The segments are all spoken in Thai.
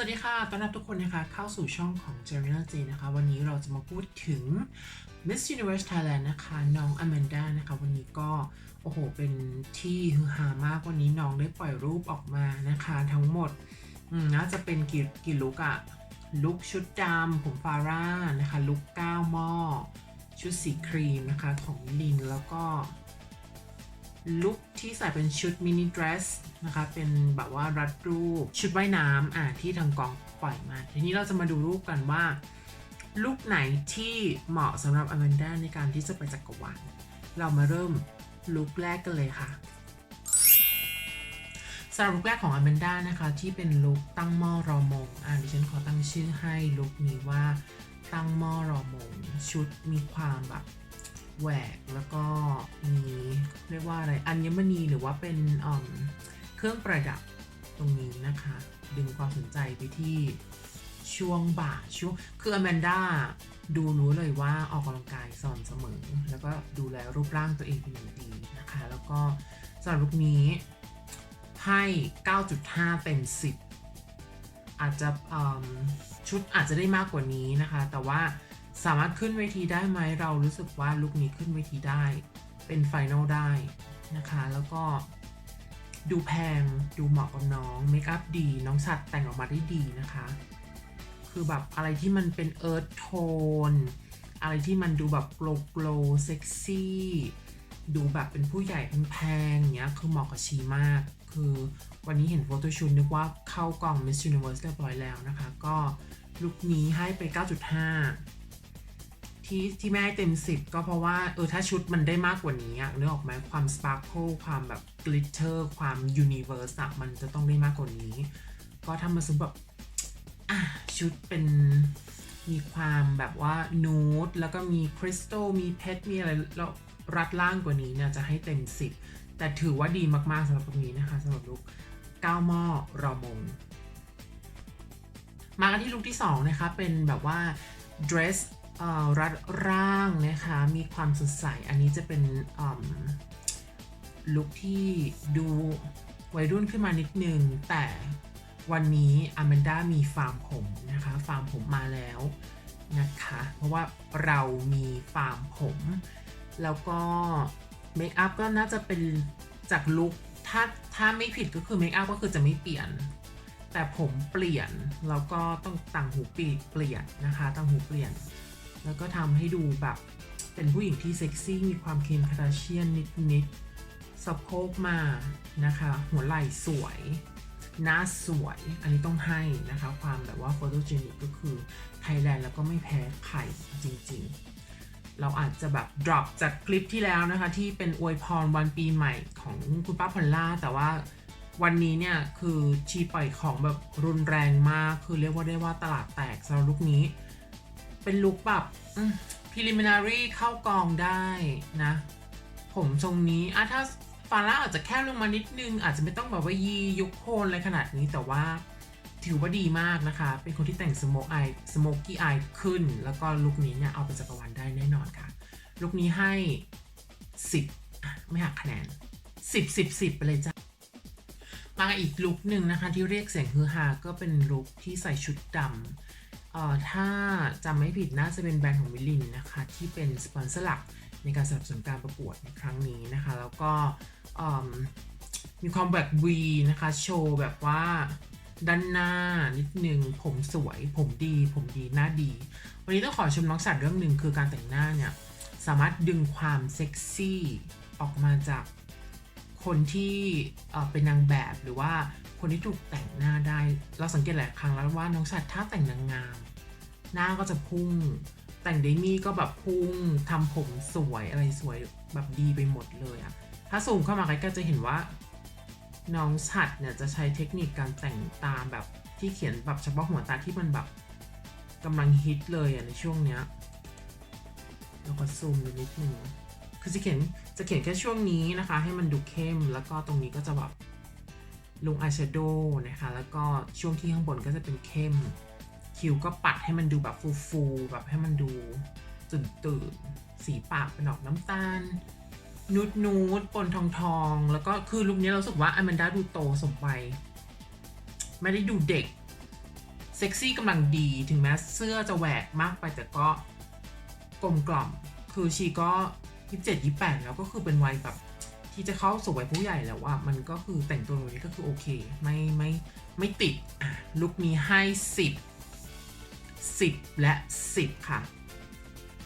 สวัสดีค่ะ ต้อนรับทุกคนนะคะ เข้าสู่ช่องของ j e r i n a J นะคะ วันนี้เราจะมาพูดถึง Miss Universe Thailand นะคะ น้องอแมนดานะคะ วันนี้ก็ โอ้โห เป็นที่ฮือฮามาก วันนี้น้องได้ปล่อยรูปออกมานะคะ ทั้งหมดน่าจะเป็นกี่กี่ลุกอะลุกชุดดำผมฟาร่านะคะ ลุกก้าวหม้อ ชุดสีครีมนะคะ ของลินแล้วก็ ลุคที่ใส่เป็นชุดมินิเดรสนะคะเป็นแบบว่ารัดรูปชุดว่ายน้ำอะที่ทางกองปล่อยมา ทีนี้เราจะมาดูรูปกันว่าลุคไหนที่เหมาะสำหรับอแมนด้าในการที่จะไปจักรวาลเรามาเริ่มลุคแรกกันเลยค่ะสำหรับลุคแรกของอแมนด้านะคะที่เป็นลุคตั้งหม้อรอมงอะดิฉันขอตั้งชื่อให้ลุคนี้ว่าตั้งหม้อรอมงชุดมีความแบบ แหวกแล้วก็มีเรียกว่าอะไรอัญมณีหรือว่าเป็นเครื่องประดับตรงนี้นะคะ ดึงความสนใจไปที่ช่วงบ่าช่วงคืออแมนด้าดูรู้เลยว่าออกกำลังกายสม่ำเสมอ แล้วก็ดูแลรูปร่างตัวเองเป็นอย่างดีนะคะ แล้วก็สำหรับลุคนี้ให้ 9.5เต็ม10 อาจจะชุดอาจจะได้มากกว่านี้นะคะ แต่ว่า สามารถขึ้นเวทีได้ไหมเรารู้สึกว่าลุคนี้ขึ้นเวทีได้ เป็นไฟนอลได้นะคะ แล้วก็ดูแพงดูเหมาะกับน้องเมคอัพดี น้องชัดแต่งออกมาได้ดีนะคะ คือแบบอะไรที่มันเป็นเอิร์ธโทนอะไรที่มันดูแบบโกลโกลเซ็กซี่ดูแบบเป็นผู้ใหญ่แพงๆอย่างเงี้ยคือเหมาะกับชีมาก คือวันนี้เห็นโฟโต้ชูตนึกว่าเข้ากล่อง Miss Universe เรียบร้อยแล้วนะคะ ก็ลุคนี้ให้ไป 9.5 ที่ที่ไม่เต็ม10ก็เพราะว่าเออถ้าชุดมันได้มากกว่านี้อะนึกออกไหมความสปาร์ l e ความแบบกลิตเตอร์ความยูนิเวอร์สอะมันจะต้องได้มากกว่านี้ ก็ทำมาสมแบบอะชุดเป็นมีความแบบว่านูดแล้วก็มีคริสตัลมีเพชรมีอะไรแล้วรัดล่างกว่านี้เนี่ยจะให้เต็ม10แต่ถือว่าดีมากๆสำหรับตรงนี้นะคะสำหรับลุกก้าวหม้อรอมง มากันที่ลุคที่ 2 นะคะ เป็นแบบว่า dress เอ่อ รัดร่างนะคะมีความสดใส อันนี้จะเป็นลุคที่ดูวัยรุ่นขึ้นมานิดนึง แต่วันนี้อแมนด้ามีฟาร์มผมนะคะฟาร์มผมมาแล้วนะคะเพราะว่าเรามีฟาร์มผม แล้วก็เมคอัพก็น่าจะเป็นจากลุคถ้าถ้าไม่ผิดก็คือเมคอัพก็คือจะไม่เปลี่ยน แต่ผมเปลี่ยน แล้วก็ต้องต่างหูปีเปลี่ยนนะคะต่างหูเปลี่ยน แล้วก็ทำให้ดูแบบ เป็นผู้หญิงที่เซ็กซี่ มีความเคมคาราเชียนนิดๆสะโพกมานะคะ หัวไหล่สวยหน้าสวย อันนี้ต้องให้นะคะ ความแบบว่าโฟโตเจนิกก็คือไทยแลนด์แล้วก็ไม่แพ้ใครจริงๆ เราอาจจะแบบ drop จากคลิปที่แล้วนะคะ ที่เป็นอวยพรวันปีใหม่ของคุณป้าพอลล่า แต่ว่าวันนี้เนี่ย คือชีปล่อยของแบบรุนแรงมาก คือเรียกว่าได้ว่าตลาดแตกสำหรับลุคนี้ เป็นลุคแบบพิลิมินารีเข้ากองได้นะ ผมทรงนี้อะถ้าฟาร่าอาจจะแคบลงมานิดนึง อาจจะไม่ต้องแบบว่ายียุคโคนอะไรขนาดนี้แต่ว่าถือว่าดีมากนะคะ เป็นคนที่แต่งสโมกไอสโมกกี้ไอขึ้น แล้วก็ลุคนี้เนี่ยเอาไปจักรวาลได้แน่นอนค่ะ ลุคนี้ให้ 10 ไม่หักคะแนน 10 10 10ไปเลยจ้ะมาอีกลุคหนึ่งนะคะที่เรียกเสียงฮือฮาก็เป็นลุคที่ใส่ชุดดำ ออถ้าจำไม่ผิดน่าจะเป็นแบรนด์ของวิลลินนะคะที่เป็นสปอนเซอร์หลักในการสนับสนุนการประกวดในครั้งนี้นะคะ แล้วก็มีความแบบวีนะคะโชว์แบบว่าด้านหน้านิดนึงผมสวย ผมดี ผมดีหน้าดี วันนี้ต้องขอชมน้องสัตว์เรื่องหนึ่งคือการแต่งหน้าเนี่ย สามารถดึงความเซ็กซี่ออกมาจากคนที่เป็นนางแบบหรือว่า คนที่ถูกแต่งหน้าได้ เราสังเกตหลายครั้งแล้วว่าน้องชัดถ้าแต่งนางงาม หน้าก็จะพุ่ง แต่งเดมี่ก็แบบพุ่งทำผมสวยอะไรสวยแบบดีไปหมดเลยอะถ้าสูงเข้ามาใกล้ๆจะเห็นว่าน้องชัดเนี่ยจะใช้เทคนิคการแต่งตาแบบที่เขียนแบบเฉพาะหัวตาที่มันแบบกำลังฮิตเลยอะในช่วงเนี้ยแล้วก็ซูมดูนิดนึงคือจะเขียนจะเขียนแค่ช่วงนี้นะคะ ให้มันดูเข้มแล้วก็ตรงนี้ก็จะแบบ ลงอายแชโดว์นะคะ แล้วก็ช่วงที่ข้างบนก็จะเป็นเข้ม คิ้วก็ปัดให้มันดูแบบฟูๆแบบให้มันดูตื่นตื่นสีปากเป็นออกน้ำตาล นูดนูดปนทองทองแล้วก็คือลุคนี้เราสึกว่าอแมนดาดูโตสมวัยไม่ได้ดูเด็ก เซ็กซี่กำลังดีถึงแม้เสื้อจะแหวกมากไปแต่ก็กลมกล่อม คือชีก็ยี่สิบเจ็ดยี่แปดแล้วก็คือเป็นวัยแบบ ที่จะเข้าสู่วัยผู้ใหญ่แล้วว่ามันก็คือแต่งตัวแบบนี้ก็คือโอเค ไม่ไม่ไม่ติดอะลุคนี้ให้สิบสิบและสิบค่ะ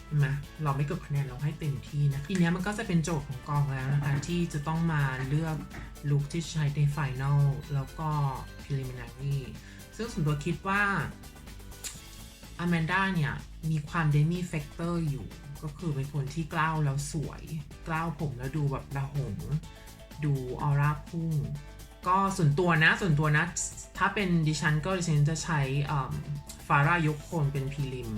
เห็นไหมเราไม่กดคะแนนเราให้เต็มที่นะทีเนี้ยมันก็จะเป็นโจทย์ของกองแล้วนะคะ ที่จะต้องมาเลือกลุคที่ใช้ในไฟน a ลแล้วก็ preliminary ซึ่งส่วนตัวคิดว่าอ m a มนดาเนี่ย มีความเดมี่เฟกเตอร์อยู่ ก็คือเป็นคนที่กล้าวแล้วสวย กล้าวผมแล้วดูแบบระหง ดูออร่าพุ่ง ก็ส่วนตัวนะส่วนตัวนะ ถ้าเป็นดิฉันก็ดิฉันจะใช้ฟาร่ายกโคนเป็นพรีลิม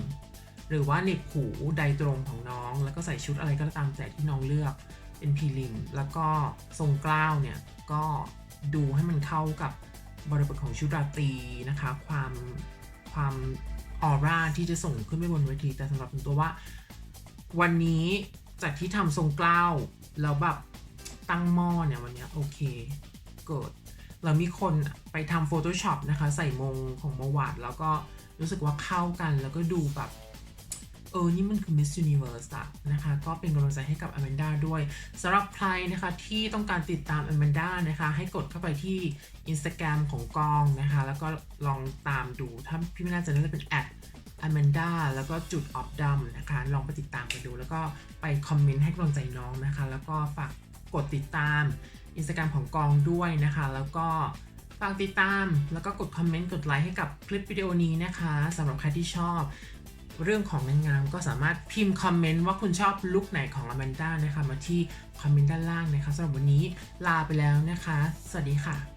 หรือว่าเน็บหูไดตรงของน้อง แล้วก็ใส่ชุดอะไรก็ตามแต่ที่น้องเลือกเป็นพรีลิม แล้วก็ทรงกล้าวเนี่ย ก็ดูให้มันเข้ากับบริบทของชุดราตรีนะคะ ความความ ออร่าที่จะส่งขึ้นไปบนเวทีแต่สำหรับตัวว่า วันนี้จากที่ทำทรงกล้าวแล้วแบบตั้งหม้อเนี่ยวันนี้โอเคเกิดเรามีคนไปทำ Photoshop นะคะ ใส่มงของมวานแล้วก็รู้สึกว่าเข้ากันแล้วก็ดูแบบ ออนี่มันคือ Miss Universe อะนะคะก็เป็นกำลังใจให้กับอ m มนดาด้วยสำหรับใครนะคะที่ต้องการติดตามอ m มนดานะคะให้กดเข้าไปที่ Instagram ของกองนะคะแล้วก็ลองตามดูถ้าพี่ไม่น่าจะน่าจะเป็น at Amanda แล้วก็จุดออฟดัมนะคะลองไปติดตามไปดู แล้วก็ไปคอมเมนต์ให้กำลังใจน้องนะคะ แล้วก็ฝากกดติดตาม Instagram ของกองด้วยนะคะ แล้วก็ฝากติดตาม แล้วก็กดคอมเมนต์กดไลค์ให้กับคลิปวิดีโอนี้นะคะสำหรับใครที่ชอบ เรื่องของนางงามก็สามารถพิมพ์คอมเมนต์ว่าคุณชอบลุคไหนของอแมนด้านะคะ มาที่คอมเมนต์ด้านล่างนะคะสำหรับวันนี้ลาไปแล้วนะคะ สวัสดีค่ะ